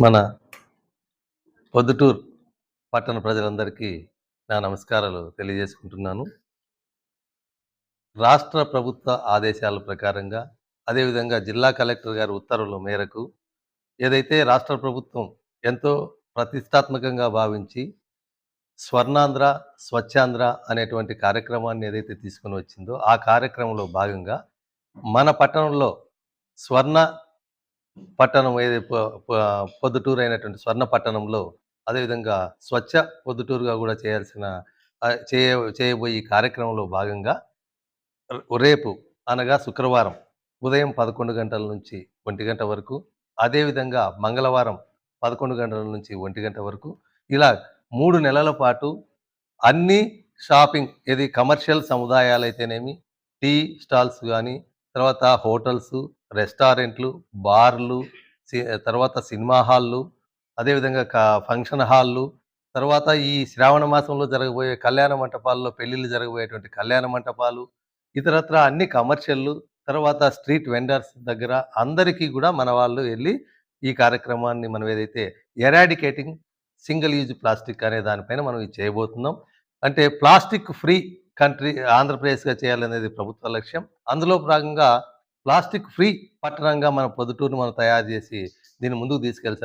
మన పొద్దుటూరు పట్టణ ప్రజలందరికీ నా నమస్కారాలు తెలియజేసుకుంటున్నాను. రాష్ట్ర ప్రభుత్వ ఆదేశాల ప్రకారంగా అదేవిధంగా జిల్లా కలెక్టర్ గారి ఉత్తర్వుల మేరకు ఏదైతే రాష్ట్ర ప్రభుత్వం ఎంతో ప్రతిష్టాత్మకంగా భావించి స్వర్ణాంధ్ర స్వచ్ఛాంధ్ర అనేటువంటి కార్యక్రమాన్ని ఏదైతే తీసుకొని వచ్చిందో ఆ కార్యక్రమంలో భాగంగా మన పట్టణంలో స్వర్ణ పట్టణం ఏది? పొద్దుటూరు అయినటువంటి స్వర్ణ పట్టణంలో అదేవిధంగా స్వచ్ఛ పొద్దుటూరుగా కూడా చేయాల్సిన చేయ చేయబోయే కార్యక్రమంలో భాగంగా రేపు అనగా శుక్రవారం ఉదయం పదకొండు గంటల నుంచి ఒంటి గంట వరకు అదేవిధంగా మంగళవారం పదకొండు గంటల నుంచి ఒంటి గంట వరకు ఇలా మూడు నెలల పాటు అన్ని షాపింగ్ ఏది కమర్షియల్ సముదాయాలు అయితేనేమి టీ స్టాల్స్ కానీ తర్వాత హోటల్స్ రెస్టారెంట్లు బార్లు సి- తర్వాత సినిమా హాళ్ళు అదేవిధంగా క- ఫంక్షన్ హాళ్ళు తర్వాత ఈ శ్రావణ మాసంలో జరగబోయే కళ్యాణ మంటపాల్లో పెళ్ళిళ్ళు జరగబోయేటువంటి కళ్యాణ మంటపాలు ఇతరత్ర అన్ని కమర్షియల్లు తర్వాత స్ట్రీట్ వెండర్స్ దగ్గర అందరికీ కూడా మన వాళ్ళు వెళ్ళి ఈ కార్యక్రమాన్ని మనం ఏదైతే ఎరాడికేటింగ్ సింగిల్ యూజ్ ప్లాస్టిక్ అనే దానిపైన మనం ఇది చేయబోతున్నాం. అంటే ప్లాస్టిక్ ఫ్రీ కంట్రీ ఆంధ్రప్రదేశ్గా చేయాలనేది ప్రభుత్వ లక్ష్యం. అందులో భాగంగా ప్లాస్టిక్ ఫ్రీ పట్టణంగా మన పొద్దుటూరును మనం తయారు చేసి దీన్ని ముందుకు తీసుకెళ్ళ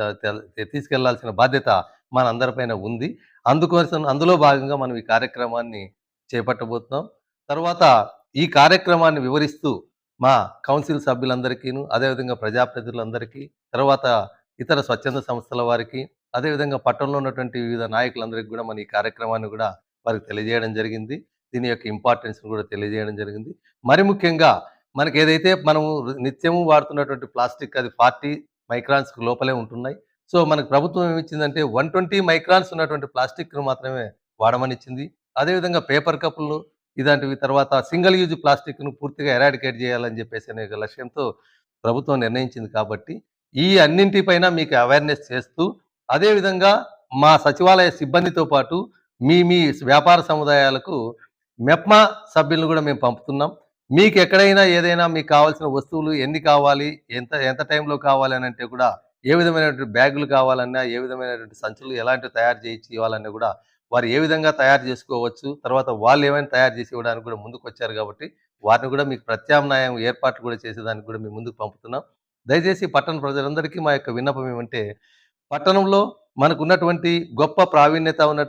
తీసుకెళ్ళాల్సిన బాధ్యత మన అందరిపైన ఉంది. అందుకోసం అందులో భాగంగా మనం ఈ కార్యక్రమాన్ని చేపట్టబోతున్నాం. తర్వాత ఈ కార్యక్రమాన్ని వివరిస్తూ మా కౌన్సిల్ సభ్యులందరికీను అదేవిధంగా ప్రజాప్రతినిధులందరికీ తర్వాత ఇతర స్వచ్ఛంద సంస్థల వారికి అదేవిధంగా పట్టణంలో ఉన్నటువంటి వివిధ నాయకులందరికీ కూడా మన ఈ కార్యక్రమాన్ని కూడా వారికి తెలియజేయడం జరిగింది. దీని యొక్క ఇంపార్టెన్స్ కూడా తెలియజేయడం జరిగింది. మరి ముఖ్యంగా మనకి ఏదైతే మనము నిత్యము వాడుతున్నటువంటి ప్లాస్టిక్ అది ఫార్టీ మైక్రాన్స్ లోపలే ఉంటున్నాయి. సో మనకు ప్రభుత్వం ఏమిచ్చిందంటే వన్ ట్వంటీ మైక్రాన్స్ ఉన్నటువంటి ప్లాస్టిక్ను మాత్రమే వాడమనిచ్చింది అదేవిధంగా పేపర్ కప్పులు ఇలాంటివి తర్వాత సింగిల్ యూజ్ ప్లాస్టిక్ను పూర్తిగా ఎరాడికేట్ చేయాలని చెప్పేసి అనే లక్ష్యంతో ప్రభుత్వం నిర్ణయించింది కాబట్టి ఈ అన్నింటిపైన మీకు అవేర్నెస్ చేస్తూ అదేవిధంగా మా సచివాలయ సిబ్బందితో పాటు మీ మీ వ్యాపార సముదాయాలకు మెప్మా సభ్యులను కూడా మేము పంపుతున్నాం. మీకు ఎక్కడైనా ఏదైనా మీకు కావాల్సిన వస్తువులు ఎన్ని కావాలి ఎంత ఎంత టైంలో కావాలి అని అంటే కూడా ఏ విధమైనటువంటి బ్యాగులు కావాలన్నా ఏ విధమైనటువంటి సంచులు ఎలాంటి తయారు చేయించి ఇవ్వాలన్నా కూడా వారు ఏ విధంగా తయారు చేసుకోవచ్చు తర్వాత వాళ్ళు ఏమైనా తయారు చేసి ఇవ్వడానికి కూడా ముందుకు వచ్చారు కాబట్టి వారిని కూడా మీకు ప్రత్యామ్నాయం ఏర్పాట్లు కూడా చేసేదానికి కూడా మేము ముందుకు పంపుతున్నాం. దయచేసి పట్టణ ప్రజలందరికీ మా యొక్క విన్నపం ఏమంటే పట్టణంలో మనకున్నటువంటి గొప్ప ప్రావీణ్యత ఉన్న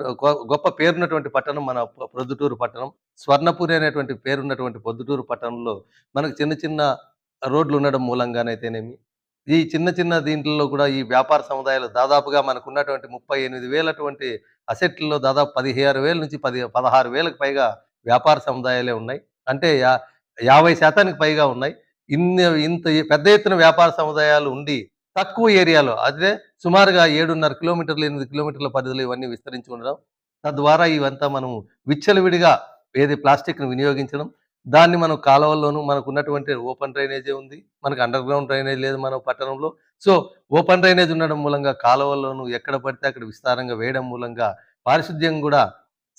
గొప్ప పేరున్నటువంటి పట్టణం మన ప్రొద్దుటూరు పట్టణం. స్వర్ణపురి అనేటువంటి పేరున్నటువంటి పొద్దుటూరు పట్టణంలో మనకు చిన్న చిన్న రోడ్లు ఉండడం మూలంగానైతేనేమి. ఈ చిన్న చిన్న దీంట్లో కూడా ఈ వ్యాపార సముదాయాలు దాదాపుగా మనకు ఉన్నటువంటి ముప్పై ఎనిమిది వేలటువంటి అసెట్లలో దాదాపు పదిహేను వేల నుంచి పది పదహారు వేలకు పైగా వ్యాపార సముదాయాలే ఉన్నాయి. అంటే యా యాభై శాతానికి పైగా ఉన్నాయి. ఇన్ని ఇంత పెద్ద ఎత్తున వ్యాపార సముదాయాలు ఉండి తక్కువ ఏరియాలో అదే సుమారుగా ఏడున్నర కిలోమీటర్లు ఎనిమిది కిలోమీటర్ల పరిధిలో ఇవన్నీ విస్తరించి ఉండడం తద్వారా ఇవంతా మనం విచ్చలవిడిగా ఏది ప్లాస్టిక్ను వినియోగించడం దాన్ని మనం కాలువల్లోనూ మనకు ఉన్నటువంటి ఓపెన్ డ్రైనేజే ఉంది మనకు అండర్ గ్రౌండ్ డ్రైనేజ్ లేదు మన పట్టణంలో. సో ఓపెన్ డ్రైనేజ్ ఉండడం మూలంగా కాలువల్లోనూ ఎక్కడ పడితే అక్కడ విస్తారంగా వేయడం మూలంగా పారిశుద్ధ్యం కూడా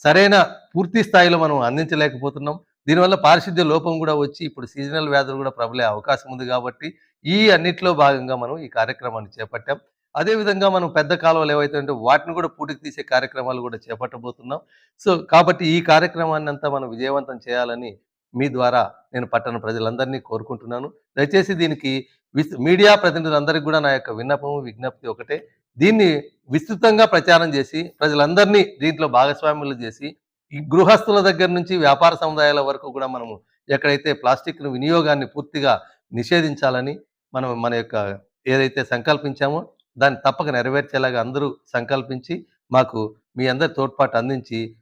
సరైన పూర్తి స్థాయిలో మనం అందించలేకపోతున్నాం. దీనివల్ల పారిశుద్ధ్య లోపం కూడా వచ్చి ఇప్పుడు సీజనల్ వ్యాధులు కూడా ప్రబలే అవకాశం ఉంది కాబట్టి ఈ అన్నిట్లో భాగంగా మనం ఈ కార్యక్రమాన్ని చేపట్టాం. అదేవిధంగా మనం పెద్ద కాలువలు ఏవైతే ఉంటే వాటిని కూడా పూటికి తీసే కార్యక్రమాలు కూడా చేపట్టబోతున్నాం. సో కాబట్టి ఈ కార్యక్రమాన్ని అంతా మనం విజయవంతం చేయాలని మీ ద్వారా నేను పట్టణ ప్రజలందరినీ కోరుకుంటున్నాను. దయచేసి దీనికి విస్- మీడియా ప్రతినిధులందరికీ కూడా నా యొక్క విన్నపం విజ్ఞప్తి ఒకటే. దీన్ని విస్తృతంగా ప్రచారం చేసి ప్రజలందరినీ దీంట్లో భాగస్వాములు చేసి ఈ గృహస్థుల దగ్గర నుంచి వ్యాపార సముదాయాల వరకు కూడా మనము ఎక్కడైతే ప్లాస్టిక్ వినియోగాన్ని పూర్తిగా నిషేధించాలని మనం మన యొక్క ఏదైతే సంకల్పించామో దాన్ని తప్పక నెరవేర్చేలాగా అందరూ సంకల్పించి మాకు మీ అందరి తోడ్పాటు అందించి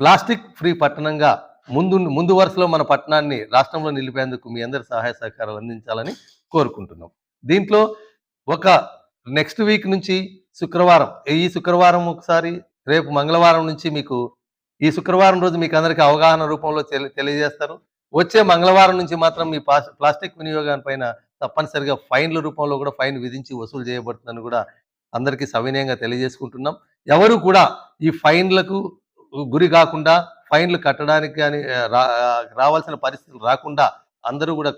ప్లాస్టిక్ ఫ్రీ పట్టణంగా ముందు ముందు వరుసలో మన పట్టణాన్ని రాష్ట్రంలో నిలిపేందుకు మీ అందరి సహాయ సహకారాలు అందించాలని కోరుకుంటున్నాం. దీంట్లో ఒక నెక్స్ట్ వీక్ నుంచి శుక్రవారం ఈ శుక్రవారం ఒకసారి రేపు మంగళవారం నుంచి మీకు ఈ శుక్రవారం రోజు మీకు అందరికీ అవగాహన రూపంలో తెలి- తెలియజేస్తారు. వచ్చే మంగళవారం నుంచి మాత్రం ఈ ప్లాస్టిక్ వినియోగాన్ని పైన తప్పనిసరిగా ఫైన్ల రూపంలో కూడా ఫైన్ విధించి వసూలు చేయబడుతుందని కూడా అందరికీ సవినయంగా తెలియజేసుకుంటున్నాం ఎవరు కూడా ఈ ఫైన్లకు గురి కాకుండా ఫైన్లు కట్టడానికి కానీ రా రావాల్సిన పరిస్థితులు రాకుండా అందరూ కూడా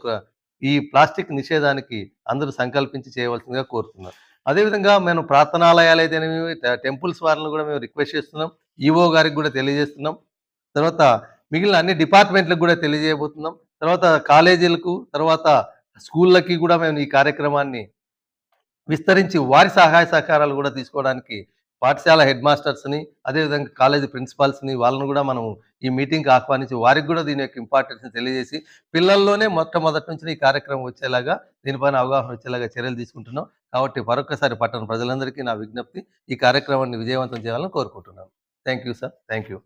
ఈ ప్లాస్టిక్ నిషేధానికి అందరూ సంకల్పించి చేయవలసిందిగా కోరుతున్నారు అదేవిధంగా మేము ప్రార్థనాలయాలు అయితేనేమి ట టెంపుల్స్ వారిని కూడా మేము రిక్వెస్ట్ చేస్తున్నాం. ఈఓ గారికి కూడా తెలియజేస్తున్నాం. తర్వాత మిగిలిన అన్ని డిపార్ట్‌మెంట్‌లకు కూడా తెలియజేయబోతున్నాం. తర్వాత కాలేజీలకు, తర్వాత స్కూళ్ళకి కూడా మేము ఈ కార్యక్రమాన్ని విస్తరించి వారి సహాయ సహకారాలు కూడా తీసుకోవడానికి పాఠశాల హెడ్ మాస్టర్స్‌ని, అదేవిధంగా కాలేజీ ప్రిన్సిపాల్స్ని వాళ్ళని కూడా మనం ఈ మీటింగ్‌కి ఆహ్వానించి వారికి కూడా దీని యొక్క ఇంపార్టెన్స్‌ని తెలియజేసి పిల్లల్లోనే మొట్టమొదటి నుంచి ఈ కార్యక్రమం వచ్చేలాగా దీనిపైన అవగాహన వచ్చేలాగా చర్యలు తీసుకుంటున్నాం. కాబట్టి మరొకసారి పట్టణ ప్రజలందరికీ నా విజ్ఞప్తి ఈ కార్యక్రమాన్ని విజయవంతం చేయాలని కోరుకుంటున్నాను. Thank you sir. Thank you.